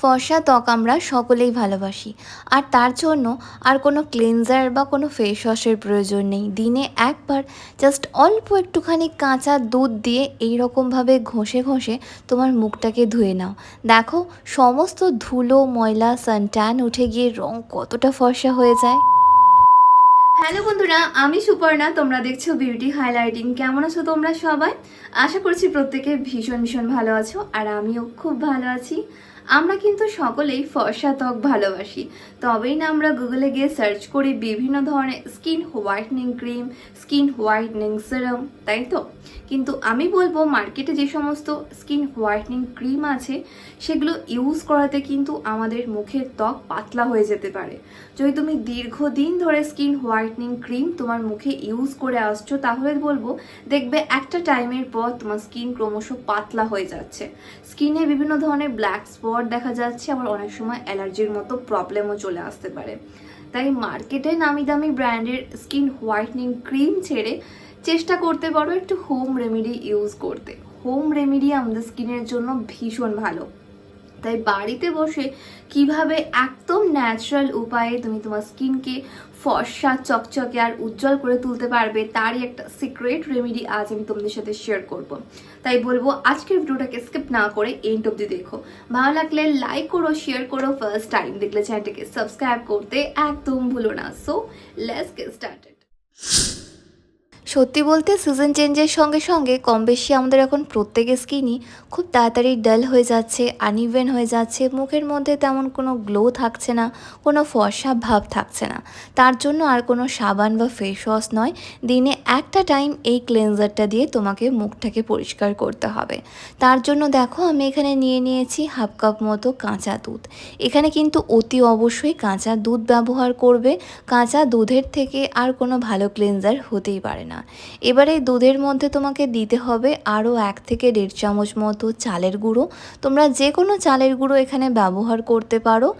ফর্সা ত্বক আমরা সকলেই ভালোবাসি। আর তার জন্য আর কোনো ক্লিনজার বা কোনো ফেস ওয়াশের প্রয়োজন নেই। দিনে একবার জাস্ট অল্প একটুখানি কাঁচা দুধ দিয়ে এই রকমভাবে ঘষে ঘষে তোমার মুখটাকে ধুয়ে নাও। দেখো, সমস্ত ধুলো, ময়লা সানট্যান উঠে গিয়ে রং কতটা ফর্সা হয়ে যায়। হ্যালো বন্ধুরা, আমি সুপর্ণা, তোমরা দেখছ বিউটি হাইলাইটিং কেমন আছো তোমরা সবাই? আশা করছি প্রত্যেকে ভীষণ ভীষণ ভালো আছো, আর আমিও খুব ভালো আছি। আমরা কিন্তু সকলেই ফর্সা ত্বক ভালোবাসি। তবেই না আমরা গুগলে গিয়ে সার্চ করি বিভিন্ন ধরনের skin whitening cream skin whitening serum তাই তো? কিন্তু আমি বলব মার্কেটে যে সমস্ত স্কিন হোয়াইটনিং ক্রিম আছে, সেগুলো ইউজ করাতে কিন্তু আমাদের মুখের ত্বক পাতলা হয়ে যেতে পারে। যদি তুমি দীর্ঘদিন ধরে স্কিন হোয়াইটনিং ক্রিম তোমার মুখে ইউজ করে আসছো, তাহলে বলব দেখবে একটা টাইমের পর তোমার স্কিন ক্রমশ পাতলা হয়ে যাচ্ছে। স্কিনে বিভিন্ন ধরনের ব্ল্যাক স্পট দেখা যাচ্ছে আবার অনেক সময় অ্যালার্জির মতো প্রবলেমও চলে আসতে পারে। তাই মার্কেটে নামি দামি ব্র্যান্ডের স্কিন হোয়াইটনিং ক্রিম ছেড়ে চেষ্টা করতে পারো একটু হোম রেমেডি ইউজ করতে। হোম রেমেডি আমাদের স্কিনের জন্য ভীষণ ভালো। তাই বাড়িতে বসে কীভাবে একদম ন্যাচারাল উপায়ে তুমি তোমার স্কিনকে ফর্সা, চকচকে আর উজ্জ্বল করে তুলতে পারবে তারই একটা সিক্রেট রেমেডি আজ আমি তোমাদের সাথে শেয়ার করব। তাই বলব আজকের ভিডিওটাকে স্কিপ না করে এন্ড অব্দি দেখো। ভালো লাগলে লাইক করো শেয়ার করো ফার্স্ট টাইম দেখলে চ্যানেলটাকে সাবস্ক্রাইব করতে একদম ভুলো না। সো লেটস গেট স্টার্টেড সত্যি বলতে সিজন চেঞ্জের সঙ্গে সঙ্গে কম বেশি আমাদের এখন প্রত্যেকের স্কিনই খুব তাড়াতাড়ি ডাল হয়ে যাচ্ছে আনইভেন হয়ে যাচ্ছে, মুখের মধ্যে তেমন কোনো গ্লো থাকছে না, কোনো ফর্সা ভাব থাকছে না। তার জন্য আর কোনো সাবান বা ফেস ওয়াশ নয়, দিনে একটা টাইম এই ক্লেনজারটা দিয়ে তোমাকে মুখটাকে পরিষ্কার করতে হবে। তার জন্য দেখো আমি এখানে নিয়ে নিয়েছি হাফ কাপ মতো কাঁচা দুধ। এখানে কিন্তু অতি অবশ্যই কাঁচা দুধ ব্যবহার করবে, কাঁচা দুধের থেকে আর কোনো ভালো ক্লেনজার হতেই পারে না। এবারে দুধের মধ্যে তোমাকে দিতে হবে আরও এক থেকে দেড় চামচ মতো চালের গুঁড়ো। তোমরা যে কোনো চালের গুঁড়ো এখানে ব্যবহার করতে পারো।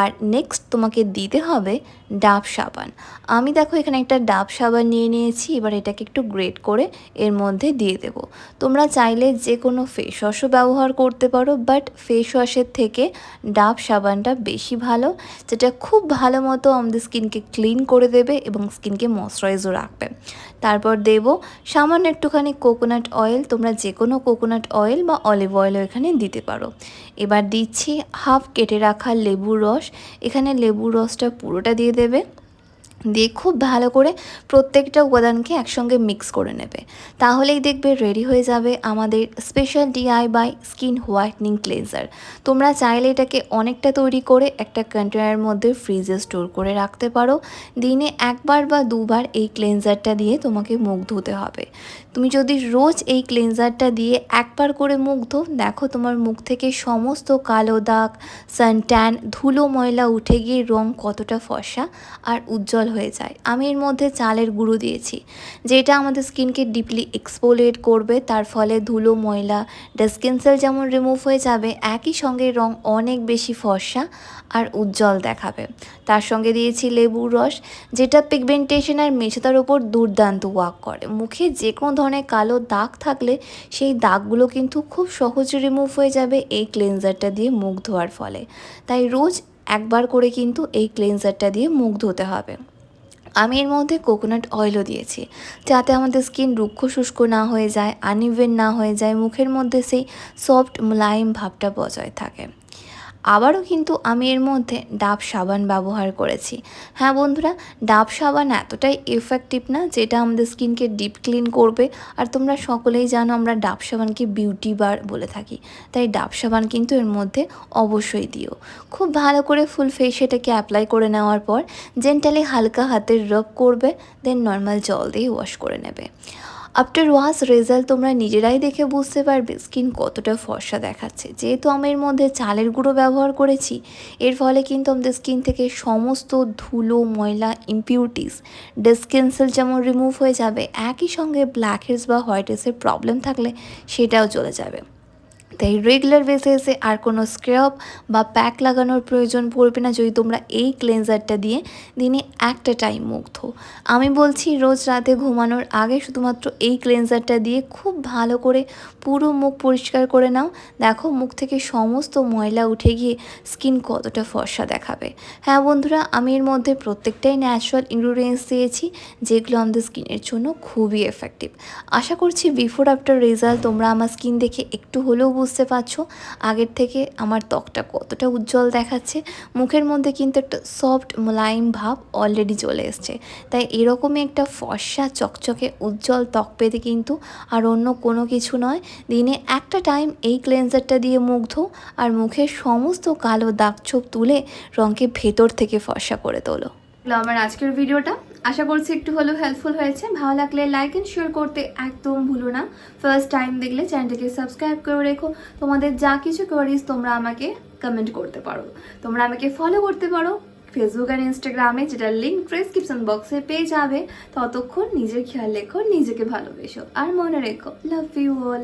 আর নেক্সট তোমাকে দিতে হবে ডাব সাবান। আমি দেখো এখানে একটা ডাব সাবান নিয়ে নিয়েছি, এবার এটাকে একটু গ্রেট করে এর মধ্যে দিয়ে দেব। তোমরা চাইলে যে কোনো ফেস ওয়াশও ব্যবহার করতে পারো বাট ফেস ওয়াশের থেকে ডাব সাবানটা বেশি ভালো, যেটা খুব ভালো মতো আমাদের স্কিনকে ক্লিন করে দেবে এবং স্কিনকে ময়শ্চারাইজও রাখবে। তারপর দেব সামান্য একটুখানি কোকোনাট অয়েল। তোমরা যে কোনো কোকোনাট অয়েল বা অলিভ অয়েলও এখানে দিতে পারো। এবার দিচ্ছি হাফ কেটে রাখা লেবুর রস। এখানে লেবুর রসটা পুরোটা দিয়ে দেবে। দিয়ে খুব ভালো করে প্রত্যেকটা উপাদানকে একসঙ্গে মিক্স করে নেবে। তাহলেই দেখবে রেডি হয়ে যাবে আমাদের special DI Y skin whitening cleanser তোমরা চাইলে এটাকে অনেকটা তৈরি করে একটা কন্টেনারের মধ্যে ফ্রিজে স্টোর করে রাখতে পারো। দিনে একবার বা দুবার এই ক্লেনজারটা দিয়ে তোমাকে মুখ ধুতে হবে। তুমি যদি রোজ এই ক্লেনজারটা দিয়ে একবার করে মুখ ধো, দেখো তোমার মুখ থেকে সমস্ত কালো দাগ সানট্যান ধুলো ময়লা উঠে গিয়ে রং কতটা ফসা আর উজ্জ্বল হয়ে যায়। আমি এর মধ্যে চালের গুঁড়ো দিয়েছি, যেটা আমাদের স্কিনকে ডিপলি এক্সপোলেট করবে। তার ফলে ধুলো, ময়লা ডেস্কিন যেমন রিমুভ হয়ে যাবে, একই সঙ্গে রং অনেক বেশি ফর্সা আর উজ্জ্বল দেখাবে। তার সঙ্গে দিয়েছি লেবুর রস, যেটা পিগমেন্টেশন আর মেছেতার ওপর দুর্দান্ত ওয়াক করে। মুখে যে কোনো ধরনের কালো দাগ থাকলে সেই দাগগুলো কিন্তু খুব সহজে রিমুভ হয়ে যাবে এই ক্লেনজারটা দিয়ে মুখ ধোয়ার ফলে। তাই রোজ একবার করে কিন্তু এই ক্লেনজারটা দিয়ে মুখ ধুতে হবে। আমি এর মধ্যে কোকোনাট অয়েলও দিয়েছি, যাতে আমাদের স্কিন রুক্ষ শুষ্ক না হয়ে যায় আনইভেন না হয়ে যায়, মুখের মধ্যে সেই সফট মোলায়েম ভাবটা বজায় থাকে। আবারও কিন্তু আমি এর মধ্যে ডাব সাবান ব্যবহার করেছি। হ্যাঁ বন্ধুরা, ডাব সাবান এতটাই এফেক্টিভ না যেটা আমাদের স্কিনকে ডিপ ক্লিন করবে। আর তোমরা সকলেই জানো আমরা ডাব সাবানকে বিউটি বার বলে থাকি। তাই ডাব সাবান কিন্তু এর মধ্যে অবশ্যই দিও। খুব ভালো করে ফুল ফেস এটাকে অ্যাপ্লাই করে নেওয়ার পর জেন্টালি হালকা হাতের রব করবে দেন নর্মাল জল দিয়ে ওয়াশ করে নেবে। আফটার ওয়াশ রেজাল্ট তোমরা নিজেরাই দেখে বুঝতে পারবে স্কিন কতটা ফর্সা দেখাচ্ছে। যেহেতু আমি এর মধ্যে চালের গুঁড়ো ব্যবহার করেছি, এর ফলে কিন্তু আমাদের স্কিন থেকে সমস্ত ধুলো, ময়লা ইম্পিউরিটিস ডেস্কেন্সেল যেমন রিমুভ হয়ে যাবে, একই সঙ্গে ব্ল্যাক হেডস বা হোয়াইট হেডসের প্রবলেম থাকলে সেটাও চলে যাবে। তাই রেগুলার বেসিসে আর কোনো স্ক্রাব বা প্যাক লাগানোর প্রয়োজন পড়বে না যদি তোমরা এই ক্লেনজারটা দিয়ে দিনে একটা টাইম মুখ ধো আমি বলছি রোজ রাতে ঘুমানোর আগে শুধুমাত্র এই ক্লেনজারটা দিয়ে খুব ভালো করে পুরো মুখ পরিষ্কার করে নাও। দেখো মুখ থেকে সমস্ত ময়লা উঠে গিয়ে স্কিন কতটা ফর্সা দেখাবে। হ্যাঁ বন্ধুরা, আমি এর মধ্যে প্রত্যেকটাই ন্যাচারাল ইনগ্রিডিয়েন্টস দিয়েছি, যেগুলো আমাদের স্কিনের জন্য খুবই এফেক্টিভ আশা করছি বিফোর আফটার রেজাল্ট তোমরা আমার স্কিন দেখে একটু হলেও বুঝতে পারছ? আগের থেকে আমার ত্বকটা কতটা উজ্জ্বল দেখাচ্ছে। মুখের মধ্যে কিন্তু একটা সফট মোলায়েম ভাব অলরেডি চলে এসছে। তাই এরকমই একটা ফর্সা, চকচকে, উজ্জ্বল ত্বক পেতে কিন্তু আর অন্য কোনো কিছু নয়। দিনে একটা টাইম এই ক্লেন্সারটা দিয়ে মুখ ধো আর মুখের সমস্ত কালো দাগ ছোপ তুলে রঙকে ভেতর থেকে ফর্সা করে তোলো। হলো আমার আজকের ভিডিওটা। আশা করছি একটু হলেও হেল্পফুল হয়েছে। ভালো লাগলে লাইক এন্ড শেয়ার করতে একদম ভুলো না। ফার্স্ট টাইম দেখলে চ্যানেলটাকে সাবস্ক্রাইব করে রেখো। তোমাদের যা কিছু কোয়ারিজ তোমরা আমাকে কমেন্ট করতে পারো। তোমরা আমাকে ফলো করতে পারো। ফেসবুক আর ইনস্টাগ্রামে যেটা লিঙ্ক ডেসক্রিপশন বক্সে পেয়ে যাবে, ততক্ষণ নিজের খেয়াল রেখো, নিজেকে ভালোবেসো। আর মনে রেখো লাভ ইউ অল